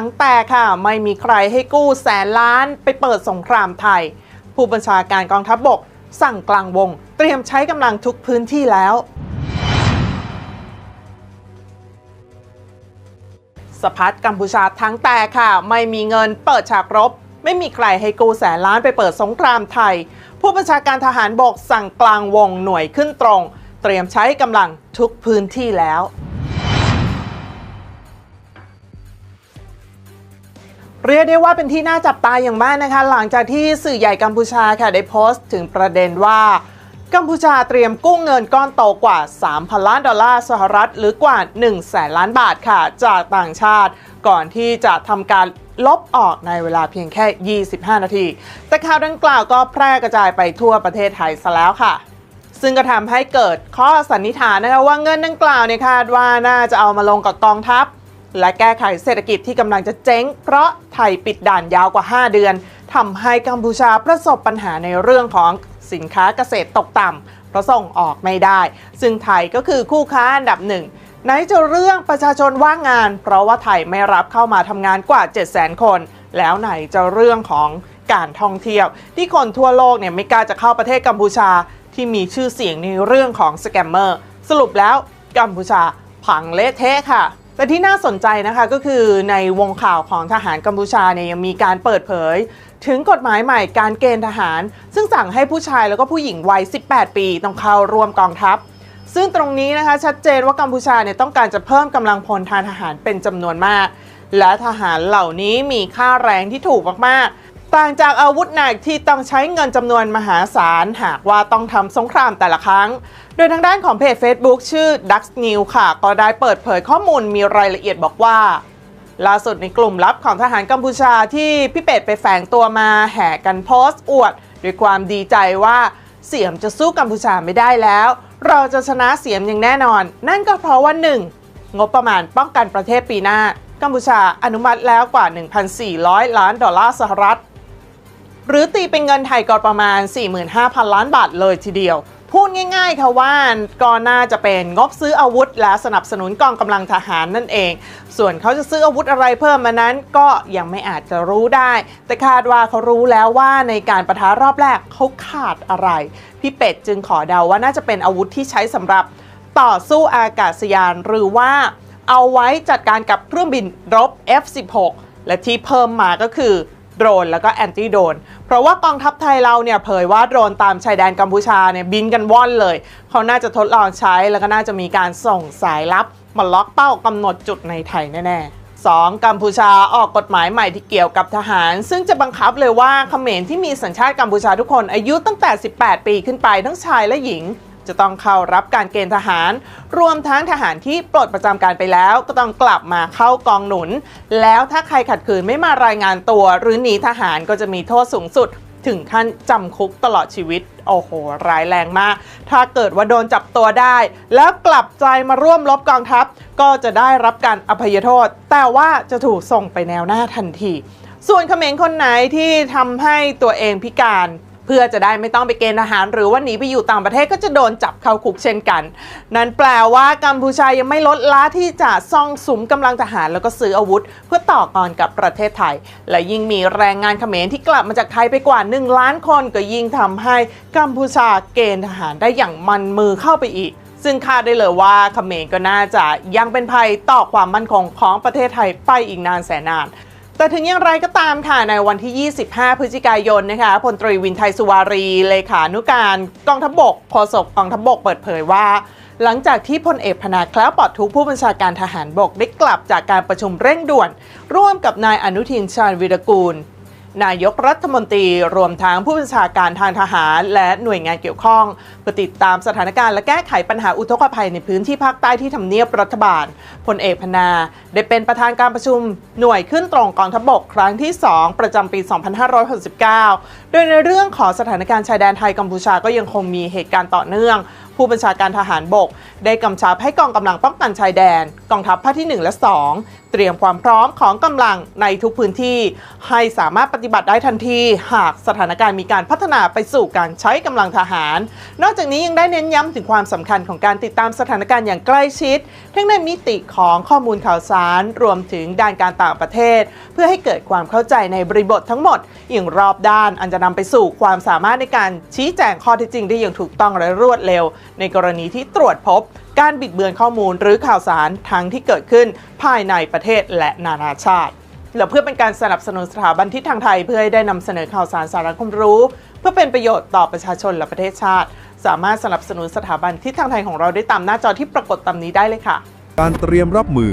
ทั้งแต่ค่ะ ไม่มีใครให้กู้แสนล้านไปเปิดสงครามไทย ผู้บัญชาการกองทัพบบก สั่งกลางวง เตรียมใช้กำลังทุกพื้นที่แล้วสะพัดกัมพูชาทั้งแต่ค่ะ ไม่มีเงินเปิดฉากรบ ไม่มีใครให้กู้แสนล้านไปเปิดสงครามไทย ผู้บัญชาการทหารบกสั่งกลางวงหน่วยขึ้นตรง เตรียมใช้กำลังทุกพื้นที่แล้ว เรียกได้ว่าเป็นที่น่าจับตาอย่างมากนะคะ หลังจากที่สื่อใหญ่กัมพูชาค่ะได้โพสต์ถึงประเด็นว่ากัมพูชาเตรียมกู้เงินก้อนโตกว่า 3,000 ล้านดอลลาร์สหรัฐ หรือกว่า 1 แสนล้านบาทค่ะ จากต่างชาติ ก่อนที่จะทำการลบออกในเวลาเพียงแค่ 25 นาที แต่ข่าวดังกล่าวก็แพร่กระจายไปทั่วประเทศไทยซะแล้วค่ะ ซึ่งก็ทำให้เกิดข้อสันนิษฐานนะคะว่าเงินดังกล่าวเนี่ยคาดว่าน่าจะเอามาลงกับกองทัพ และแก้ไขเศรษฐกิจที่กำลังจะเจ๊ง เพราะไทยปิดด่านยาวกว่า 5 เดือนทำให้กัมพูชาประสบปัญหาในเรื่องของสินค้าเกษตรตกต่ำเพราะส่งออกไม่ได้ ซึ่งไทยก็คือคู่ค้าอันดับหนึ่งไหนจะเรื่องประชาชนว่างงาน เพราะว่าไทยไม่รับเข้ามาทำงานกว่า 700,000 คน แล้วไหนจะเรื่องของการท่องเที่ยว ที่คนทั่วโลกเนี่ยไม่กล้าจะเข้าประเทศกัมพูชาที่มีชื่อเสียงในเรื่องของสแกมเมอร์สรุปแล้วกัมพูชาพังเละเทะค่ะ แต่ที่น่าสนใจนะคะก็คือในวงข่าวของทหารกัมพูชาเนี่ยยังมีการเปิดเผย ถึงกฎหมายใหม่การเกณฑ์ทหาร ซึ่งสั่งให้ผู้ชายแล้วก็ผู้หญิงวัย 18 ปีต้องเข้าร่วมกองทัพ ซึ่งตรงนี้นะคะชัดเจนว่ากัมพูชาเนี่ยต้องการจะเพิ่มกำลังพลทางทหารเป็นจำนวนมาก และทหารเหล่านี้มีค่าแรงที่ถูกมากๆ ต่างจากอาวุธหนักที่ต้องใช้เงินจำนวนมหาศาลหากว่าต้องทำสงครามแต่ละครั้ง โดยทางด้านของเพจ Facebook ชื่อ Dux New ค่ะ ก็ได้เปิดเผยข้อมูลมีรายละเอียดบอกว่า ล่าสุดในกลุ่มลับของทหารกัมพูชาที่พี่เป็ดไปแฝงตัวมาแห่กันโพสต์อวด ด้วยความดีใจว่าเสียมจะสู้กัมพูชาไม่ได้แล้ว เราจะชนะเสียมอย่างแน่นอน นั่นก็เพราะว่า 1. งบประมาณป้องกันประเทศปีหน้า กัมพูชาอนุมัติแล้วกว่า 1,400 ล้านดอลลาร์สหรัฐ หรือตีเป็นเงินไทยก็ประมาณ 45,000 ล้านบาทเลยทีเดียว พูดง่ายๆค่ะว่าก็น่าจะเป็นงบซื้ออาวุธ และสนับสนุนกองกำลังทหารนั่นเอง ส่วนเขาจะซื้ออาวุธอะไรเพิ่มมานั้นก็ยังไม่อาจจะรู้ได้ แต่คาดว่าเขารู้แล้วว่าในการประทะรอบแรกเขาขาดอะไร พี่เป็ดจึงขอเดาว่าน่าจะเป็นอาวุธที่ใช้สำหรับต่อสู้อากาศยานหรือว่าเอาไว้จัดการกับเครื่องบินรบ F16 และที่เพิ่มมาก็คือ โดรนแล้วก็แอนตี้โดรนเพราะว่ากองทัพไทยเราเนี่ยเผยว่าโดรนตามชายแดนกัมพูชาเนี่ยบินกันว่อนเลย เขาน่าจะทดลองใช้แล้วก็น่าจะมีการส่งสายลับมาล็อกเป้ากำหนดจุดในไทยแน่ๆ 2. กัมพูชาออกกฎหมายใหม่ที่เกี่ยวกับทหาร ซึ่งจะบังคับเลยว่าเขมรที่มีสัญชาติกัมพูชาทุกคนอายุตั้งแต่ 18 ปีขึ้นไปทั้งชายและหญิง จะต้องเข้ารับการเกณฑ์ทหาร รวมทั้งทหารที่ปลดประจำการไปแล้ว ก็ต้องกลับมาเข้ากองหนุน แล้วถ้าใครขัดขืนไม่มารายงานตัว หรือหนีทหารก็จะมีโทษสูงสุดถึงขั้นจำคุกตลอดชีวิต โอ้โห ร้ายแรงมาก ถ้าเกิดว่าโดนจับตัวได้ แล้วกลับใจมาร่วมรบกองทัพ ก็จะได้รับการอภัยโทษ แต่ว่าจะถูกส่งไปแนวหน้าทันที ส่วนเขมรคนไหนที่ทำให้ตัวเองพิการ เพื่อจะได้ไม่ต้องไปเกณฑ์ทหาร หรือว่าหนีไปอยู่ต่างประเทศก็จะโดนจับเข้าคุกเช่นกัน นั่นแปลว่ากัมพูชายังไม่ลดละที่จะซ่องสุมกำลังทหารแล้วก็ซื้ออาวุธ เพื่อต่อกรกับประเทศไทย และยิ่งมีแรงงานเขมรที่กลับมาจากไทยไปกว่า 1 ล้านคนก็ยิ่งทำให้กัมพูชาเกณฑ์ทหารได้อย่างมันมือเข้าไปอีกซึ่งคาดได้เลยว่าเขมรก็น่าจะยังเป็นภัยต่อความมั่นคงของประเทศไทยไปอีกนานแสนนาน แต่ถึงอย่างไรก็ตามค่ะในวันที่ 25 พฤศจิกายนนะคะพลตรีวินไทยสุวารี เลขานุการกองทัพบกโฆษกกองทัพบกเปิดเผยว่า หลังจากที่พลเอกพนาแคล้วปลอดทุกผู้บัญชาการทหารบกได้กลับจากการประชุมเร่งด่วน ร่วมกับนายอนุทินชาญวีรกูล นายกรัฐมนตรีรวมทั้งผู้บัญชาการทางทหาร และหน่วยงานเกี่ยวข้องเพื่อติดตามสถานการณ์และแก้ไขปัญหาอุทกภัยในพื้นที่ภาคใต้ที่ทำเนียบรัฐบาลพลเอกพนา ได้เป็นประธานการประชุมหน่วยขึ้นตรงกองทัพบกครั้งที่ 2 ประจำปี 2569 โดยในเรื่องของสถานการณ์ชายแดนไทยกัมพูชาก็ยังคงมีเหตุการณ์ต่อเนื่อง ผู้บัญชาการทหารบก ได้กำชับให้กองกำลังป้องกันชายแดน กองทัพภาคที่ 1 และ 2 เตรียมความพร้อมของกำลังในทุกพื้นที่ ให้สามารถปฏิบัติได้ทันที หากสถานการณ์มีการพัฒนาไปสู่การใช้กำลังทหาร นอกจากนี้ยังได้เน้นย้ำถึงความสำคัญของการติดตามสถานการณ์อย่างใกล้ชิด ทั้งในมิติของข้อมูลข่าวสาร รวมถึงด้านการต่างประเทศ เพื่อให้เกิดความเข้าใจในบริบททั้งหมด อย่างรอบด้าน อันจะนำไปสู่ความสามารถในการชี้แจงข้อเท็จจริงได้อย่างถูกต้องและรวดเร็ว ในกรณีที่ตรวจพบการบิดเบือนข้อมูลหรือข่าวสารทั้งที่เกิดขึ้นภายในประเทศและนานาชาติ และเพื่อเป็นการสนับสนุนสถาบันทิศทางไทย เพื่อให้ได้นำเสนอข่าวสารสาระความรู้ เพื่อเป็นประโยชน์ต่อประชาชนและประเทศชาติ สามารถสนับสนุนสถาบันทิศทางไทยของเราได้ตามหน้าจอที่ปรากฏตามนี้ได้เลยค่ะ การเตรียมรับมือ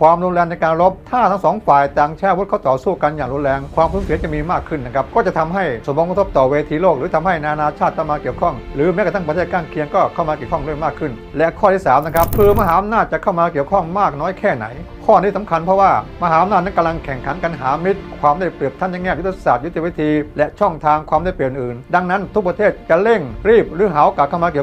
ความรุนแรงในการรบ ถ้าทั้งสองฝ่ายต่างใช้อาวุธเข้าต่อสู้กันอย่างรุนแรง ความสูญเสียจะมีมากขึ้นนะครับ ก็จะทำให้สมองกระทบต่อเวทีโลก หรือทำให้นานาชาติต้องมาเกี่ยวข้อง หรือแม้กระทั่งประเทศข้างเคียงก็เข้ามาเกี่ยวข้องด้วยมากขึ้น และข้อที่สามนะครับคือมหาอำนาจจะเข้ามาเกี่ยวข้องมากน้อยแค่ไหน ข้อนี้สำคัญเพราะว่ามหาอำนาจนั้นกำลังแข่งขันกันหามิตร ความได้เปรียบทั้งในแง่ยุทธศาสตร์ยุทธวิธี และช่องทางความได้เปรียบอื่น ดังนั้นทุกประเทศจะเร่งรีบหรือหาโอกาสเข้ามาเกี่ยว